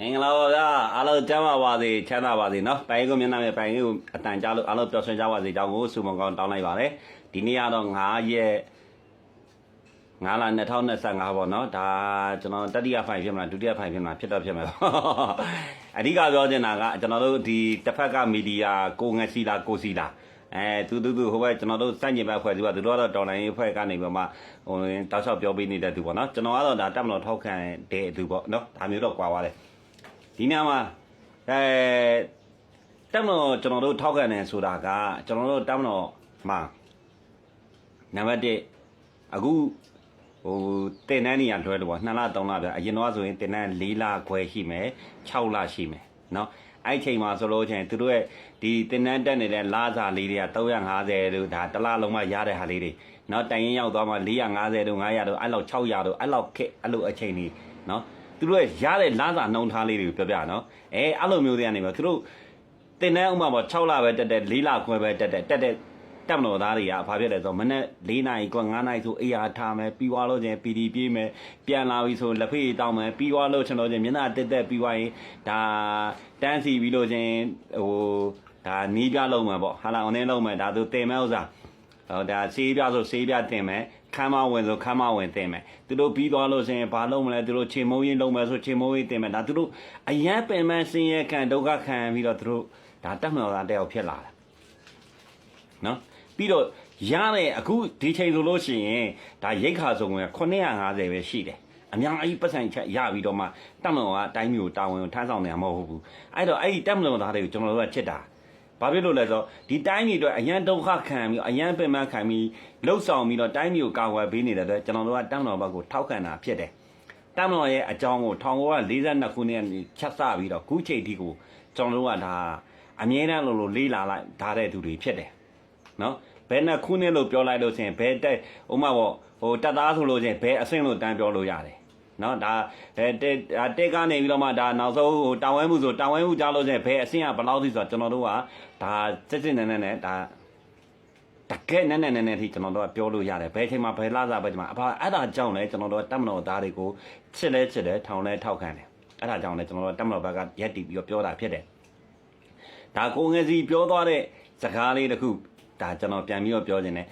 မင်္ဂလာပါအားလုံးကျမ်းပါပါစေချမ်းသာပါစေနော်ပိုင်ကိုမျက်နှာနဲ့ပိုင်ကိုအတန်ကြားလို့အားလုံးပျော်ရွှင်ကြပါစေကြောင်းကိုဆုမွန်ကောင်းတောင်းလိုက်ပါတယ်ဒီနေ့ကတော့9ရက်9လ2025ပေါ့နော်ဒါကျွန်တော်တတိယဖိုင်ဖြစ်မှာဒုတိယဖိုင်ဖြစ်မှာဖြစ်တော့ဖြစ်မှာအဓိကပြောချင်တာကကျွန်တော်တို့ဒီတစ်ဖက်ကမီဒီယာကိုငှက်စီလာကိုစီလာအဲသူသူသူဟိုဘက်ကျွန်တော်တို့စန့်ကျင်ဘက်ဖွဲ့သူကသူတို့ကတော့တော်လိုင်းရေးဖွဲ့ကနေပြီးမှဟိုတောက်လျှောက်ပြောပေးနေတဲ့သူပေါ့နော်ကျွန်တော်ကတော့ဒါတက်မလို့ထောက်ခံတဲ့သူပေါ့နော်ဒါမျိုးတော့ကွာပါတယ် ဒီညမှာအဲတက်မလို့ကျွန်တော်တို့ထောက်ခံတယ်ဆိုတာကကျွန်တော်တို့တက်မလို့မှာနံပါတ်1အခုဟိုတင်တန်းနေရလွှဲလို့ပေါ့2လ3လပြအရင်တော့ဆိုရင်တင်တန်း4လခွဲရှိမယ်6လရှိမယ်เนาะအဲ့ချိန်မှာဆိုလို့ချင်းသူတို့ရဲ့ဒီတင်တန်းတက်နေတဲ့လာစာလေးတွေက350တို့ဒါတစ်လလုံးမှရတဲ့ဟာလေးတွေเนาะတိုင်ရင်ရောက်သွားမှ450တို့900တို့အဲ့လောက်600တို့အဲ့လောက်ခက်အဲ့လိုအချိန်ကြီးเนาะ သူတို့ရဲ့ရတဲ့လမ်းစာနှုံထားလေးတွေကိုပြောပြနော်အဲအဲ့လိုမျိုးတွေကနေပဲသူတို့တင်တဲ့ဥမာပေါ့6လပဲတက်တဲ့4လခွဲပဲတက်တဲ့တက်တဲ့တက်မလို့သားတွေကဘာဖြစ်လဲဆိုတော့မနေ့4နာရီက9နာရီဆိုအေးအားထားမယ်ပြီးသွားလို့ချင်း PD ပြေးမယ်ပြန်လာပြီဆိုလက်ဖေးတောင်းမယ်ပြီးသွားလို့ကျွန်တော်ချင်းမျက်နှာတက်တက်ပြီးသွားရင်ဒါတန်းစီပြီးလို့ချင်းဟိုဒါနီးပြလုံးမယ်ပေါ့ဟာလာအောင်နေလုံးမယ်ဒါသူတင်မဲ့ဥစ္စာဟောဒါဆေးပြဆိုဆေးပြတင်မယ် ခမ်းမဝင်ဆိုခမ်းမဝင်တင်မယ်သူတို့ပြီးသွားလို့ဆိုရင်ဘာလုပ်မလဲသူတို့ချိန်မုံရင်လုပ်မယ်ဆိုချိန်မုံရင်တင်မယ်ဒါသူတို့အရန်ပင်မဆင်းရဲခံဒုက္ခခံပြီးတော့သူတို့ဒါတတ်မှန်တာတယောက်ဖြစ်လာတယ်နော်ပြီးတော့ရတဲ့အခုဒီချိန်ဆိုလို့ရှိရင်ဒါရိတ်ခါစုံက950ပဲရှိတယ်အများကြီးပတ်စံချက်ရပြီးတော့မှတက်မလို့ကအတိုင်းမျိုးတာဝန်ကိုထမ်းဆောင်နေမှာမဟုတ်ဘူးအဲ့တော့အဲ့ဒီတက်မလို့သားတွေကိုကျွန်တော်တို့ကချစ်တာ ဘာဖြစ်လို့လဲဆိုတော့ဒီတိုင်းပြည်အတွက်အရန်ဒုက္ခခံပြီးအရန်ပင်ပန်းခံပြီးလှုပ်ဆောင်ပြီးတော့တိုင်းပြည်ကိုကာကွယ်ပေးနေတဲ့အတွက်ကျွန်တော်တို့ကတမ်မတော်ဘက်ကိုထောက်ခံတာဖြစ်တယ်။တမ်မတော်ရဲ့အကြောင်းကို1942ခုနှစ်ကနေချက်စပြီးတော့ခုချိန်ထိကိုကျွန်တော်တို့ကဒါအမြဲတမ်းလို့လို့လေးလာလိုက်ထားတဲ့သူတွေဖြစ်တယ်။နော်ဘယ်နဲ့ခုနှစ်လို့ပြောလိုက်လို့ချင်းဘယ်တက်ဥမာပေါ့ဟိုတက်သားဆိုလို့ချင်းဘယ်အဆင့်လို့တန်းပြောလို့ရတယ်။ နော်ဒါအဲတက်တက်ကနေပြီးတော့မှဒါနောက်ဆုံးဟိုတာဝဲမှုဆိုတာဝဲမှုကြားလို့ချင်းဘယ်အဆင့်ကဘယ်လောက်ထိဆိုတော့ကျွန်တော်တို့ကဒါစစ်စစ်နဲ့နဲ့နဲ့ဒါတကယ်နဲ့နဲ့နဲ့နဲ့ထိကျွန်တော်တို့ကပြောလို့ရတယ်ဘယ်ချိန်မှာဘယ်လာစားပဲဒီမှာအဖအဲ့ဒါကြောင့်လဲကျွန်တော်တို့ကတက်မတော်သားတွေကိုချစ်လဲချစ်တယ်ထောင်လဲထောက်ခံတယ်အဲ့ဒါကြောင့်လဲကျွန်တော်တို့တက်မတော်ဘက်ကရက်တီပြီးတော့ပြောတာဖြစ်တယ်ဒါကိုငယ်စီပြောသွားတဲ့စကားလေးတစ်ခုဒါကျွန်တော်ပြန်ပြီးတော့ပြောခြင်းတယ်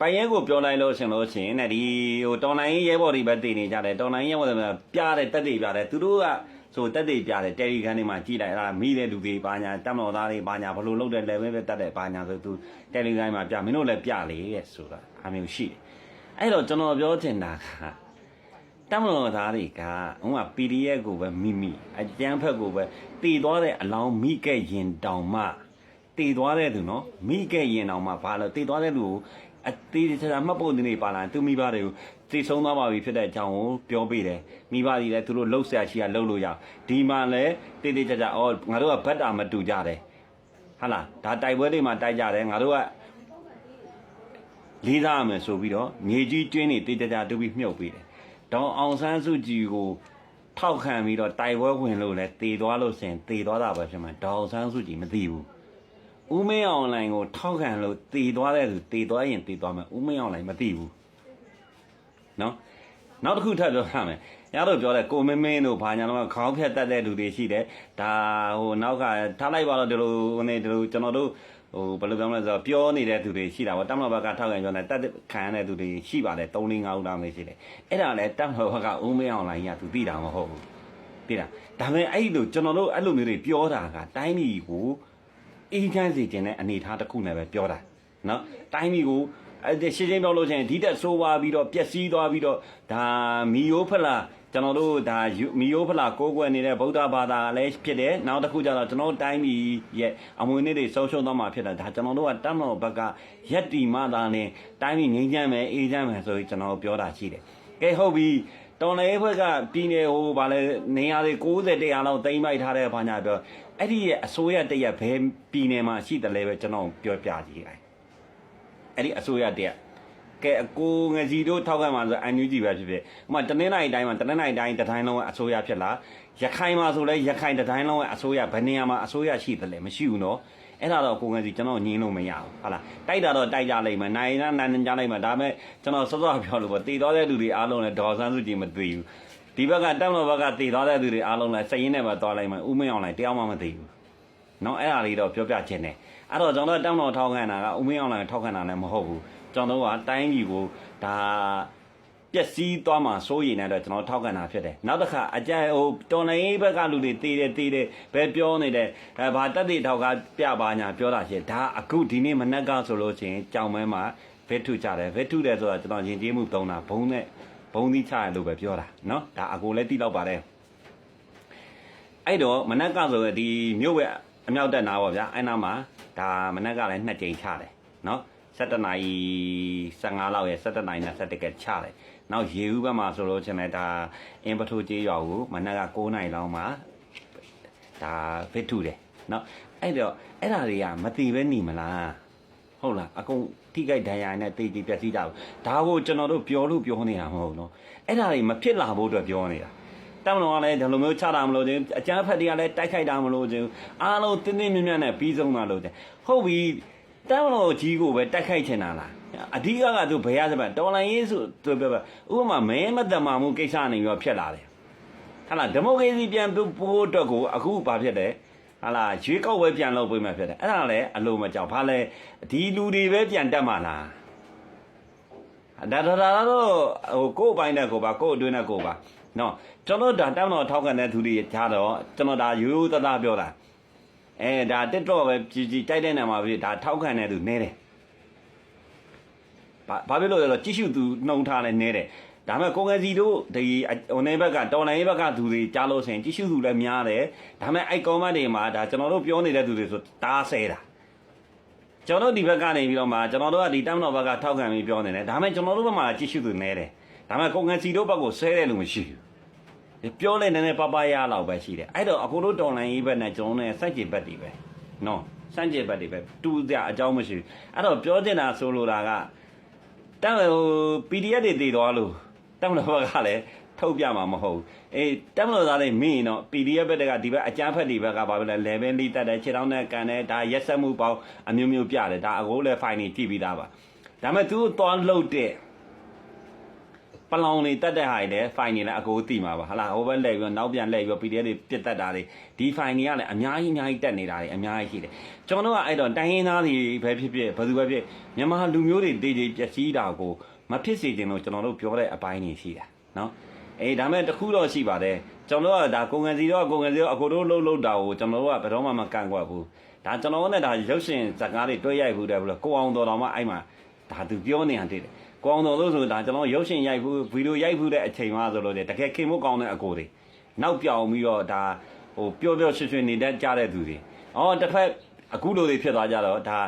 ပိုင်ရဲကိုပြောလိုက်လို့ရှင်လို့ရှင်တဲ့ဒီဟိုတော်လိုင်းရဲဘော်တွေပဲတည်နေကြတယ်တော်လိုင်းရဲဘော်တွေပြတဲ့တက်တွေပြတယ်သူတို့ကဆိုတက်တွေပြတယ်တယ်လီကန်တွေမှာကြည်လိုက်အဲ့ဒါမိတဲ့လူတွေပါညာတက်မတော်သားတွေပါညာဘလို့လုပ်တဲ့ level ပဲတက်တဲ့ပါညာဆိုသူတယ်လီကန်မှာပြမင်းတို့လည်းပြလေတဲ့ဆိုတာအမျိုးရှိတယ်အဲ့တော့ကျွန်တော်ပြောချင်တာကတက်မတော်သားတွေကဟိုက PDF ကိုပဲမိမိအကျန်းဖက်ကိုပဲတည်သွားတဲ့အလောင်းမိခဲ့ရင်တောင်မှတည်သွားတဲ့သူနော်မိခဲ့ရင်တောင်မှဘာလို့တည်သွားတဲ့လူကို အသေးသေးချာချာမှတ်ဖို့နေနေပါလာသူမိဘတွေကိုသိဆုံးသွားပါပြီဖြစ်တဲ့အကြောင်းကိုပြောပေးတယ်မိဘတွေလည်းသူတို့လှုပ်ရှားရှိရလှုပ်လို့ရအောင်ဒီမှာလည်းတေးသေးချာချာအော်ငါတို့ကဘတ်တာမတူကြတယ်ဟာလားဒါတိုက်ပွဲတွေမှာတိုက်ကြတယ်ငါတို့ကလေးစားရမယ်ဆိုပြီးတော့မြေကြီးကျွင်းနေတေးချာချာတူပြီးမြုပ်ပေးတယ်ဒေါန်အောင်ဆန်းစုကြည်ကိုထောက်ခံပြီးတော့တိုက်ပွဲဝင်လို့လဲတေသွားလို့စင်တေသွားတာပဲဖြစ်မှာဒေါန်အောင်ဆန်းစုကြည်မသိဘူး ဦးမင်းအွန်လိုင်းကိုထောက်ခံလို့တည်သွားတဲ့သူတည်သွားရင်တည်သွားမယ်ဦးမင်းအွန်လိုင်းမသိဘူးနော်နောက်တစ်ခုထပ်ပြောရမယ်ရတော့ပြောတယ်ကိုမင်းမင်းတို့ဘာညာတော့ခေါင်းဖြတ်တတ်တဲ့လူတွေရှိတယ်ဒါဟိုနောက်ကထားလိုက်ပါတော့ဒီလိုဟိုနေဒီလိုကျွန်တော်တို့ဟိုဘယ်လိုပြောမလဲဆိုတော့ပြောနေတဲ့သူတွေရှိတာပေါ့တမန်ဘက်ကထောက်ခံပြောနေတတ်ခံရတဲ့သူတွေရှိပါတယ်3 4 5ဦးတောင်လေးရှိတယ်အဲ့ဒါလည်းတမန်ဘက်ကဦးမင်းအွန်လိုင်းကသူသိတာမဟုတ်ဘူးသိလားဒါပေမဲ့အဲ့လိုကျွန်တော်တို့အဲ့လိုမျိုးတွေပြောတာကတိုင်းပြည်ကို အေးချမ်းစေခြင်းတဲ့အနေအထားတစ်ခုနဲ့ပဲပြောတာနော်တိုင်းပြည်ကိုအဲ့ရှင်းရှင်းပြောလို့ရှိရင်ဒီတက်ဆိုးသွားပြီးတော့ပျက်စီးသွားပြီးတော့ဒါမီယိုဖလာကျွန်တော်တို့ဒါမီယိုဖလာကိုးကွယ်နေတဲ့ဗုဒ္ဓဘာသာလည်းဖြစ်တယ်နောက်တစ်ခုကျတော့ကျွန်တော်တိုင်းပြည်ရဲ့အမွေနေ့တွေဆုံးရှုံးသွားမှာဖြစ်တယ်ဒါကျွန်တော်တို့ကတတ်မတော်ဘက်ကရက်တီမှသာနဲ့တိုင်းပြည်ငြိမ်းချမ်းမယ်အေးချမ်းမယ်ဆိုပြီးကျွန်တော်ပြောတာရှိတယ်ကဲဟုတ်ပြီ တော်လေဘက်ကပြည်နယ်ဟိုဗာလဲနေရာတွေ60တရားလောက်တိမ့်ပိုက်ထားတဲ့ဘာညာပြောအဲ့ဒီရဲ့အစိုးရတရက်ဘယ်ပြည်နယ်မှာရှိတယ်လဲပဲကျွန်တော်ပြောပြကြည့်လိုက်အဲ့ဒီအစိုးရတရက်ကဲအကိုငစီတို့ထောက်ခံမှာဆိုအန်ယူဂျီပဲဖြစ်ဖြစ်ဥမာတနင်္လာရီတိုင်းမှာတနင်္လာရီတိုင်းတတိုင်းလုံးကအစိုးရဖြစ်လာရခိုင်မှာဆိုလဲရခိုင်တတိုင်းလုံးကအစိုးရဘယ်နေရာမှာအစိုးရရှိတယ်လဲမရှိဘူးနော် အဲ့ဒါတော့ကိုငယ်စီကျွန်တော်ညင်းလို့မရဘူးဟုတ်လားတိုက်တာတော့တိုက်ကြလိမ့်မယ်နိုင်နာနိုင်ကြလိမ့်မယ်ဒါပေမဲ့ကျွန်တော်စောစောပြောလို့ပေါ့တည်တော်တဲ့လူတွေအားလုံးလည်းဒေါ်ဆန်းစုကြည်မသိဘူးဒီဘက်ကတက်မလို့ဘက်ကတည်သွားတဲ့သူတွေအားလုံးလည်းစည်ရင်းနဲ့ပဲသွားလိုက်မှဥမင်းအောင်လိုက်တယောက်မှမသိဘူးနော်အဲ့ဒါလေးတော့ပြောပြခြင်းတယ်အဲ့တော့ကျွန်တော်တက်မလို့ထောက်ခံတာကဥမင်းအောင်လိုက်ထောက်ခံတာလည်းမဟုတ်ဘူးကျွန်တော်ကတိုင်းပြည်ကိုဒါ ပျက်စီးသွားမှာစိုးရိမ်နေတဲ့ကျွန်တော်ထောက်ခံတာဖြစ်တယ်နောက်တစ်ခါအကြံဟိုတော်လိုင်းဘက်ကလူတွေတည်တယ်တည်တယ်ပဲပြောနေတယ်အဲဘာတက်တဲ့ထောက်ကပြပါညာပြောတာရှင်းဒါအခုဒီနေ့မနက်ကဆိုလို့ချင်းကြောင်မဲမှာဗက်ထုကြတယ်ဗက်ထုတယ်ဆိုတာကျွန်တော်ယဉ်ကျေးမှုသုံးတာဘုံနဲ့ဘုံသီးချရလို့ပဲပြောတာเนาะဒါအကိုလည်းတိတော့ပါတယ်အဲ့တော့မနက်ကဆိုရင်ဒီမြို့ဝက်အမြောက်တက်နာပါဗျာအဲ့နာမှာဒါမနက်ကလည်းနှစ်ကြိမ်ချတယ်เนาะ 17နာရီ15လောက်ရဲ့17နာရီနဲ့17ကချတယ်။နောက်ရေဦးဘက်မှာဆိုလို့ချင်တယ်ဒါအင်ပထိုကျေးရွာကိုမနက်က9နာရီလောက်မှာဒါဖစ်ထူတယ်။နော်အဲ့တော့အဲ့ဒါတွေကမတည်ပဲနေမလား။ဟုတ်လားအကုန်ထိခိုက်ဒဏ်ရာနဲ့တိတ်တိတ်ပြက်စီးတာ။ဒါကိုကျွန်တော်တို့ပြောလို့ပြောနေတာမဟုတ်နော်။အဲ့ဒါတွေမဖြစ်လာဖို့အတွက်ပြောနေတာ။တောင်းလုံးကလည်းဒီလိုမျိုးချတာမလို့ခြင်းအကျန်းဖက်တွေကလည်းတိုက်ခိုက်တာမလို့ခြင်းအားလုံးတင်းတင်းမြတ်မြတ်နဲ့ပြီးဆုံးတာလို့ခြင်းဟုတ်ပြီ တောင်းတော်ကြီးကိုပဲတိုက်ခိုက်ချင်တာလားအဓိကကသူဘယ်ရစပတော်လိုင်းရေးဆိုသူပြောပါဥပမာမဲမတမာမှုကိစ္စနေပြီးဖြစ်လာတယ်ဟာလားဒီမိုကရေစီပြန်ပို့အတွက်ကိုအခုဘာဖြစ်တယ်ဟာလာရွေးကောက်ပွဲပြန်လုပ်ပေးမှဖြစ်တယ်အဲ့ဒါလည်းအလိုမကြောက်ဘာလဲဒီလူတွေပဲပြန်တက်မှာလားဒါဒါဒါတော့ဟိုကိုယ်ပိုင်းတဲ့ကိုပါကိုယ်အတွင်းတဲ့ကိုပါနော်ကျွန်တော်ဒါတောင်းတော့ထောက်ခံတဲ့သူတွေကြားတော့ကျွန်တော်ဒါရိုးရိုးသားသားပြောတာ အဲဒါတက်တော့ပဲကြည်ကြည်တိုက်တဲ့နေမှာပြီဒါထောက်ခံတဲ့သူနဲတယ်ဘာဘာဖြစ်လို့လဲဆိုတော့ကြည့်ရှုသူနှုံထားလဲနဲတယ်ဒါပေမဲ့ကိုငယ်စီတို့ဒီဟိုနေဘက်ကတော်လိုင်းဘက်ကသူတွေကြားလို့ဆိုရင်ကြည့်ရှုသူလည်းများတယ်ဒါပေမဲ့အဲ့ကောမန့်တွေမှာဒါကျွန်တော်တို့ပြောနေတဲ့သူတွေဆိုတားဆဲတာကျွန်တော်တို့ဒီဘက်ကနေပြီးတော့မှကျွန်တော်တို့ကဒီတမ်းတော်ဘက်ကထောက်ခံပြီးပြောနေတယ်ဒါပေမဲ့ကျွန်တော်တို့ဘက်မှာကြည့်ရှုသူနဲတယ်ဒါပေမဲ့ကိုငယ်စီတို့ဘက်ကိုဆဲတယ်လို့မရှိဘူး ပြောလဲနည်းနည်းပပရလောက်ပဲရှိတယ်အဲ့တော့အခုတို့တော်လိုင်းဘက်နဲ့ကျွန်တော်နဲ့စက်ကြည်ဘက်တွေပဲနော်စန့်ကျင်ဘက်တွေပဲတူကြအကြောင်းမရှိဘူးအဲ့တော့ပြောချင်တာဆိုလိုတာကတမ်းဟို PDF တွေတည်သွားလို့တမ်းလို့ဘက်ကလည်းထုတ်ပြမှာမဟုတ်ဘူးအေးတမ်းလို့သားလေးမင်းတော့ PDF ဘက်ကဒီဘက်အကြမ်းဖက်တွေဘက်ကဘာပဲလဲ level လေးတက်တယ်ခြေထောက်နဲ့ကန်တယ်ဒါရက်ဆက်မှုပေါင်းအမျိုးမျိုးပြတယ်ဒါအကိုလည်း fine ကြည့်ပြီးသားပါဒါပေမဲ့သူသွားလှုပ်တဲ့ ပလောင်နေတက်တဲ့ဟာတွေလည်း fine နေလည်းအကိုသိမှာပါဟာလားဟိုဘက်လဲပြီးနောက်ပြန်လဲပြီး PDF တွေပြစ်တက်တာတွေဒီ fine တွေကလည်းအများကြီးအများကြီးတက်နေတာတွေအများကြီးရှိတယ်ကျွန်တော်တို့ကအဲ့တော့တိုင်းရင်းသားတွေပဲဖြစ်ဖြစ်ဘယ်သူပဲဖြစ်မြန်မာလူမျိုးတွေတေးတေးပျက်စီးတာကိုမဖြစ်စေချင်လို့ကျွန်တော်တို့ပြောတဲ့အပိုင်းတွေရှိတာနော်အေးဒါမဲ့တခုတော့ရှိပါတယ်ကျွန်တော်တို့ကဒါကိုငယ်စီတော့ကိုငယ်စီတော့အကိုတို့လှုပ်လှုပ်တာကိုကျွန်တော်တို့ကဘယ်တော့မှမကန့်ကွက်ဘူးဒါကျွန်တော်နဲ့ဒါရုပ်ရှင်ဇာတ်ကားတွေတွဲရိုက်ဘူးတယ်ဘလို့ကိုအောင်တော်တော်မှအဲ့မှာဒါသူပြောနေရတဲ့ ကိုအောင်တော်လို့ဆိုဒါကျွန်တော်ရုပ်ရှင်ရိုက်ဘူးဗီဒီယိုရိုက်ဘူးတဲ့အချိန်မှဆိုလို့တကယ်ခင်ဖို့ကောင်းတဲ့အကိုတွေနောက်ပြောင်ပြီးတော့ဒါဟိုပျော့ပျော့ရွှင်ရွှင်နေတဲ့ကြားတဲ့သူတွေအော်တစ်ဖက်အခုလိုတွေဖြစ်သွားကြတော့ဒါ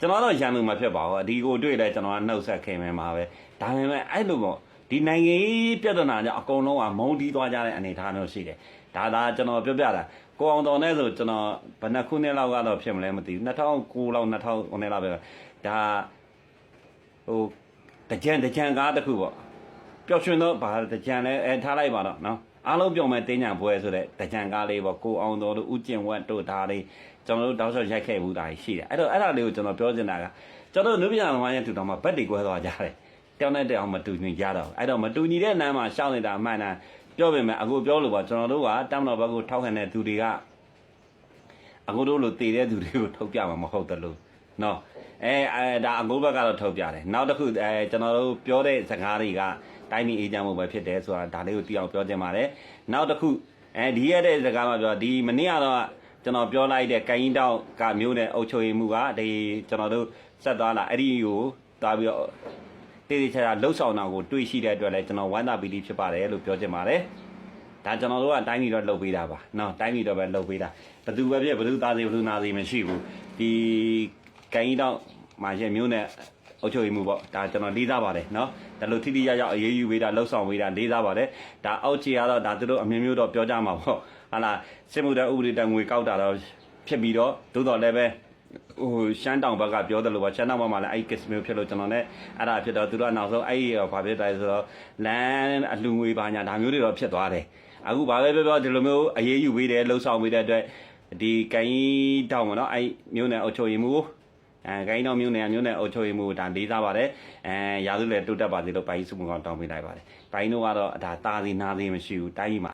ကျွန်တော်တော့ရန်သူမှာဖြစ်ပါဘူးဒီကိုတွေ့လဲကျွန်တော်ကနှုတ်ဆက်ခင်မယ်မှာပဲဒါပေမဲ့အဲ့လိုပေါ့ဒီနိုင်ငံရေးပြဿနာကြောင့်အကုန်လုံးကမုန်းတီးသွားကြတဲ့အနေအထားမျိုးရှိတယ်ဒါသာကျွန်တော်ပြောပြတာကိုအောင်တော်နဲ့ဆိုကျွန်တော်ဘယ်နှခုနှစ်လောက်ကတော့ဖြစ်မလဲမသိဘူး2009လောက်2000ခုနှစ်လောက်ပဲဒါဟို တကြံတကြံကားတစ်ခုပေါ့ပျော်ရွှင်တော့ဗာတကြံလဲအဲထားလိုက်ပါတော့နော်အားလုံးပြောင်းမဲ့တင်းညာပွဲဆိုတဲ့တကြံကားလေးပေါ့ကိုအောင်တော်တို့ဥကျင်ဝတ်တို့ဒါလေးကျွန်တော်တို့တောက်လျှောက်ရိုက်ခဲ့ဘူးဒါရှိတယ်အဲ့တော့အဲ့ဒါလေးကိုကျွန်တော်ပြောချင်တာကကျွန်တော်တို့နုပညာသမားရဲ့ထူတော်မှာဘက်တွေကွဲသွားကြတယ်တောင်းတဲ့တောင်မတူညီကြတော့အဲ့တော့မတူညီတဲ့နားမှာရှောင်းနေတာအမှန်တမ်းပြောပေမဲ့အခုပြောလို့ပါကျွန်တော်တို့ကတမ်းတော်ဘက်ကိုထောက်ခံတဲ့သူတွေကအခုတို့လိုတည်တဲ့သူတွေကိုထုတ်ပြမှာမဟုတ်တယ်လို့နော် အဲအဲဒါအကိုဘက်ကတော့ထုတ်ပြတယ်နောက်တစ်ခုအဲကျွန်တော်တို့ပြောတဲ့စကားတွေကတိုင်းပြည်အေးချမ်းမှုပဲဖြစ်တယ်ဆိုတာဒါလေးကိုသိအောင်ပြောချင်ပါတယ်နောက်တစ်ခုအဲဒီရတဲ့စကားမှာပြောဒီမနေ့ကတော့ကျွန်တော်ပြောလိုက်တဲ့ကိုင်းတောက်ကမျိုးနဲ့အုပ်ချုပ်ရေးမှုကဒီကျွန်တော်တို့ဆက်သွားလာအဲ့ဒီကိုသွားပြီးတော့တေးသေးချာချာလှုပ်ဆောင်တာကိုတွေ့ရှိတဲ့အတွက်လည်းကျွန်တော်ဝမ်းသာပီတိဖြစ်ပါတယ်လို့ပြောချင်ပါတယ်ဒါကျွန်တော်တို့ကတိုင်းပြည်တော့လှုပ်ပေးတာပါနော်တိုင်းပြည်တော့ပဲလှုပ်ပေးတာဘယ်သူပဲဖြစ်ဘယ်သူသားစီဘယ်သူနာစီမရှိဘူးဒီကိုင်းတောက် မှာရဲ့မျိုးနဲ့အုပ်ချုပ်ရေးမှုပေါ့ဒါကျွန်တော်လေးစားပါတယ်เนาะဒါလို့ထိထိရရအရေးယူပေးတာလှုပ်ဆောင်ပေးတာလေးစားပါတယ်ဒါအောက်ခြေကတော့ဒါသူတို့အမျိုးမျိုးတော့ပြောကြမှာပေါ့ဟာလားစစ်မှုတဲ့ဥပဒေတငွေကောက်တာတော့ဖြစ်ပြီးတော့သို့တော်လည်းပဲဟိုရှမ်းတောင်ဘက်ကပြောတယ်လို့ပါရှမ်းတောင်ဘက်မှာလည်းအဲ့ case မျိုးဖြစ်လို့ကျွန်တော်လည်းအဲ့ဒါဖြစ်တော့သူတို့ကနောက်ဆုံးအဲ့ဘာဖြစ်တယ်ဆိုတော့လမ်းအလူငွေပါညာဒါမျိုးတွေတော့ဖြစ်သွားတယ်အခုဘာပဲပြောပြောဒီလိုမျိုးအရေးယူပေးတယ်လှုပ်ဆောင်ပေးတဲ့အတွက်ဒီကိုင်းတောင်မနော်အဲ့မျိုးနဲ့အုပ်ချုပ်ရေးမှု အဲဂိုင်းတော်မျိုးနယ်မျိုးနယ်အုပ်ချုပ်ရေးမှုဒါလေးစားပါတယ်အဲရာစုလည်းတိုးတက်ပါစေလို့ပိုင်းစုမကောင်တောင်းပေးလိုက်ပါတယ်ပိုင်းတို့ကတော့ဒါတာစီနာစီမရှိဘူးတိုင်းကြီးမှာ